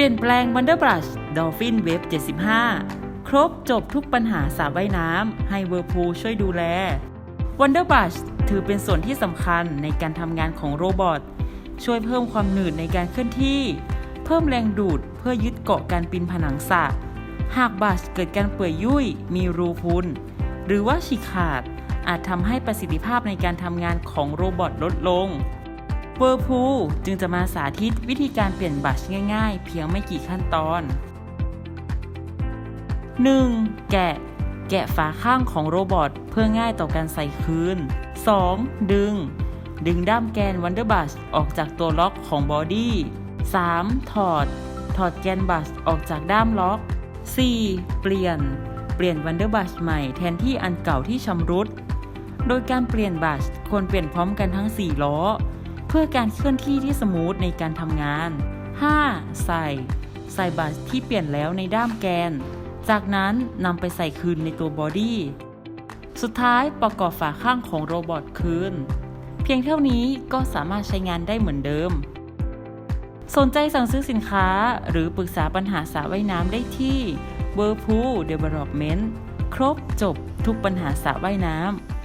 ปลี่ยนแปลง Wonder Brush Dolphin Wave 75 ครบจบทุกปัญหาสระว่ายน้ำให้เวอร์พูช่วยดูแล Wonder Brush ถือเป็นส่วนที่สำคัญในการทำงานของโรบอท ช่วยเพิ่มความหนืดในการเคลื่อนที่ เพิ่มแรงดูดเพื่อยึดเกาะการปีนผนังสระหากบัชเกิดการเปื่อยยุ่ย มีรูพุน หรือว่าฉีกขาดอาจทำให้ประสิทธิภาพในการทำงานของโรบอทลดลง เวอร์พูจึงจะมาสาธิตวิธีการเปลี่ยนบัชง่ายๆ เพียงไม่กี่ขั้นตอน 1. แกะ แกะฝาข้างของโรบอทเพื่อง่ายต่อการใส่คืน 2. ดึง ดึงด้ามแกน Wonder Brush ออกจากตัวล็อกของบอดี้ 3. ถอด ถอดแกนบัชออกจากด้ามล็อก 4. เปลี่ยน เปลี่ยน Wonder Brush ใหม่แทนที่อันเก่าที่ชำรุด โดยการเปลี่ยนบัชควรเปลี่ยนพร้อมกันทั้ง 4 ล้อ เพื่อการเคลื่อนที่ที่สมูทในการทำงาน 5. ใส่ ใส่บัชที่เปลี่ยนแล้วในด้ามแกน จากนั้นนำไปใส่คืนในตัวบอดี้สุดท้ายประกอบฝาข้างของโรบอทคืน เพียงเท่านี้ก็สามารถใช้งานได้เหมือนเดิม สนใจสั่งซื้อสินค้าหรือปรึกษาปัญหาสระว่ายน้ำได้ที่ w h i r l p o o l Development ครบจบทุกปัญหาสระว่ายน้ำ